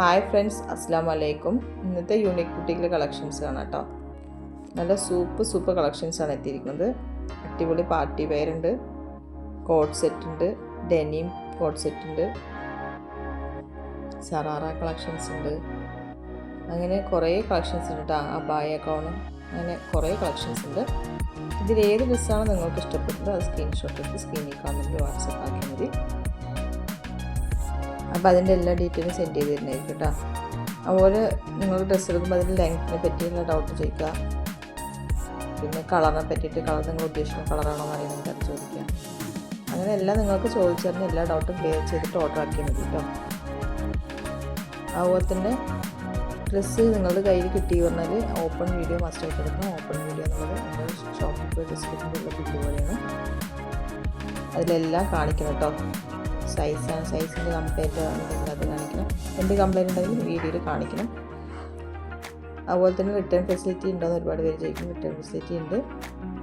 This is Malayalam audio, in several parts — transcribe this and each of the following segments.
ഹായ് ഫ്രണ്ട്സ് അസ്സാം വലൈക്കും ഇന്നത്തെ യൂണിക് കുട്ടികളുടെ കളക്ഷൻസ് ആണ് കേട്ടോ. നല്ല സൂപ്പ് സൂപ്പ് കളക്ഷൻസ് ആണ് എത്തിയിരിക്കുന്നത്. അടിപൊളി പാർട്ടി വെയർ ഉണ്ട്. കോട്ട് സെറ്റ് ഉണ്ട്. ഡെനിം കോട്ട് സെറ്റ് ഉണ്ട്. സറാറ കളക്ഷൻസ് ഉണ്ട്. അങ്ങനെ കുറേ കളക്ഷൻസ് ഉണ്ട് കേട്ടോ. അബായ ഗൗണും അങ്ങനെ കുറേ കളക്ഷൻസ് ഉണ്ട്. ഇതിലേത് ഡ്രസ്സാണ് നിങ്ങൾക്ക് ഇഷ്ടപ്പെട്ടത് അത് സ്ക്രീൻഷോട്ട് എടുത്ത് സ്ക്രീനിൽ കാണുന്നത് വാട്സപ്പ് ആക്കിയാൽ മതി. അപ്പോൾ അതിന്റെ എല്ലാ ഡീറ്റെയിലും സെൻഡ് ചെയ്ത് തരുന്നതായിരിക്കും കേട്ടോ. അതുപോലെ നിങ്ങൾ ഡ്രസ്സ് എടുക്കുമ്പോൾ അതിന്റെ ലെങ്ത്തിനെ പറ്റിയുള്ള ഡൗട്ട് ചോദിക്കുക. പിന്നെ കളറിനെ പറ്റിയിട്ട് കളർ നിങ്ങൾ ഉദ്ദേശിക്കുന്ന കളറാണോ എന്ന് അറിയുന്നത് അത് ചോദിക്കുക. അങ്ങനെ എല്ലാം നിങ്ങൾക്ക് ചോദിച്ചറിഞ്ഞ് എല്ലാ ഡൗട്ടും ക്ലിയർ ചെയ്തിട്ട് ഓർഡർ ആക്കിയാൽ മതി കേട്ടോ. അതുപോലെ തന്നെ ഡ്രസ്സ് നിങ്ങളുടെ കയ്യിൽ കിട്ടി പറഞ്ഞാൽ ഓപ്പൺ വീഡിയോ മസ്റ്റ് ആയിട്ട് എടുക്കണം ഓപ്പൺ വീഡിയോ എന്നുള്ളത് നമ്മുടെ ഷോപ്പിൽ ഡിസ്ക്രിപ്ഷനിലുള്ള വീഡിയോ പോലെയാണ്. അതിലെല്ലാം കാണിക്കണം കേട്ടോ. സൈസാണ് സൈസിന്റെ കംപ്ലൈന്റ് ഉണ്ടെങ്കിൽ അത് കാണിക്കണം. എന്ത് കംപ്ലൈന്റ് ഉണ്ടെങ്കിലും വീഡിയോയിൽ കാണിക്കണം. അതുപോലെ തന്നെ റിട്ടേൺ ഫെസിലിറ്റി ഉണ്ടോയെന്ന് ഒരുപാട് പേര് ചോദിക്കും. റിട്ടേൺ ഫെസിലിറ്റി ഉണ്ട്.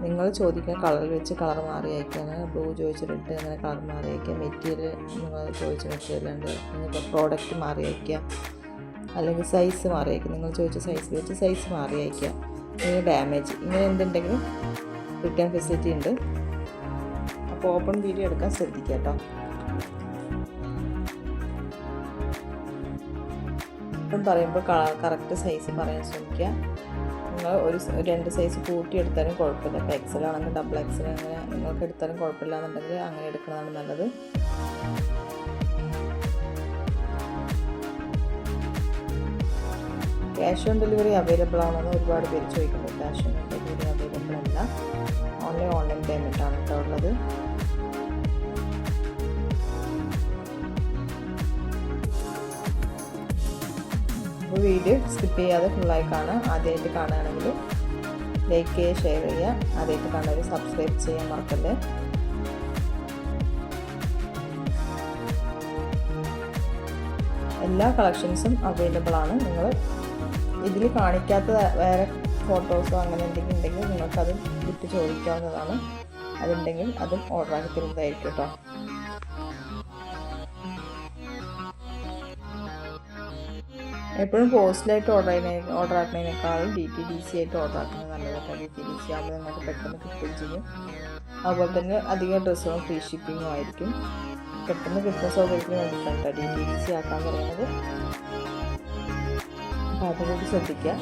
നിങ്ങൾ ചോദിക്കുന്ന കളറിൽ വെച്ച് കളർ മാറി അയക്കാൻ ബ്ലൂ ചോദിച്ച റെഡ് അങ്ങനെ കളർ മാറി അയക്കാം മെറ്റീരിയൽ നിങ്ങൾ ചോദിച്ച മെറ്റീരിയൽ ഉണ്ട്. നിങ്ങൾക്ക് പ്രോഡക്റ്റ് മാറി അയക്കുക അല്ലെങ്കിൽ സൈസ് മാറി അയക്കുക നിങ്ങൾ ചോദിച്ച സൈസ് വെച്ച് സൈസ് മാറി അയക്കുക ഇങ്ങനെ ഡാമേജ് ഇങ്ങനെ എന്തുണ്ടെങ്കിലും റിട്ടേൺ ഫെസിലിറ്റി ഉണ്ട്. അപ്പോൾ ഓപ്പൺ വീഡിയോ എടുക്കാൻ ശ്രദ്ധിക്കാം കേട്ടോ. പറയുമ്പോൾ കറക്റ്റ് സൈസ് പറയാൻ ശ്രമിക്കുക. നിങ്ങൾ ഒരു രണ്ട് സൈസ് കൂട്ടി എടുത്താലും കുഴപ്പമില്ല. ഇപ്പോൾ എക്സൽ ആണെങ്കിൽ ഡബിൾ എക്സൽ അങ്ങനെ നിങ്ങൾക്ക് എടുത്താലും കുഴപ്പമില്ല എന്നുണ്ടെങ്കിൽ അങ്ങനെ എടുക്കുന്നതാണ് നല്ലത്. ക്യാഷ് ഓൺ ഡെലിവറി അവൈലബിൾ ആണെന്ന് ഒരുപാട് പേര് ചോദിക്കുന്നുണ്ട്. ക്യാഷ് ഓൺ ഡെലിവറി അവൈലബിൾ അല്ല. ഓൺലൈൻ ഓൺലൈൻ പേയ്മെന്റ് ആണ് കേട്ടോ ഉള്ളത്. അപ്പോൾ വീഡിയോ സ്കിപ്പ് ചെയ്യാതെ ഫുള്ളായി കാണാം. ആദ്യമായിട്ട് കാണുകയാണെങ്കിൽ ലൈക്ക് ചെയ്യുക ഷെയർ ചെയ്യുക. ആദ്യമായിട്ട് കാണുന്നവർ സബ്സ്ക്രൈബ് ചെയ്യാൻ മറക്കല്ലേ? എല്ലാ കളക്ഷൻസും അവൈലബിൾ ആണ്. നിങ്ങൾ ഇതിൽ കാണിക്കാത്ത വേറെ ഫോട്ടോസോ അങ്ങനെ എന്തെങ്കിലും ഉണ്ടെങ്കിൽ നിങ്ങൾക്കത് വിട്ട് ചോദിക്കാവുന്നതാണ്. അതുണ്ടെങ്കിൽ അതും ഓർഡർ ആക്കി തരുന്നതായിരിക്കും കേട്ടോ എപ്പോഴും പോസ്റ്റിലായിട്ട് ഓർഡർ ചെയ്യുന്ന ഓർഡർ ആക്കുന്നതിനേക്കാളും ഡി ടി ഡി സി ആയിട്ട് ഓർഡർ ആക്കുന്നത് നല്ലതാണ് ഡി ടി ഡി സി ആകുമ്പോൾ നിങ്ങൾക്ക് പെട്ടെന്ന് കിട്ടുകയും ചെയ്യും. അതുപോലെ തന്നെ അധികം ഡ്രസ്സുകളും ഫ്രീ ഷിപ്പിങ്ങും ആയിരിക്കും. പെട്ടെന്ന് കിട്ടുന്ന സൗകര്യത്തിന് വേണ്ടിയിട്ടാണ് ഡി ടി ഡി സി ആക്കാൻ പറയുന്നത്. അപ്പോൾ അതുകൂടി ശ്രദ്ധിക്കുക.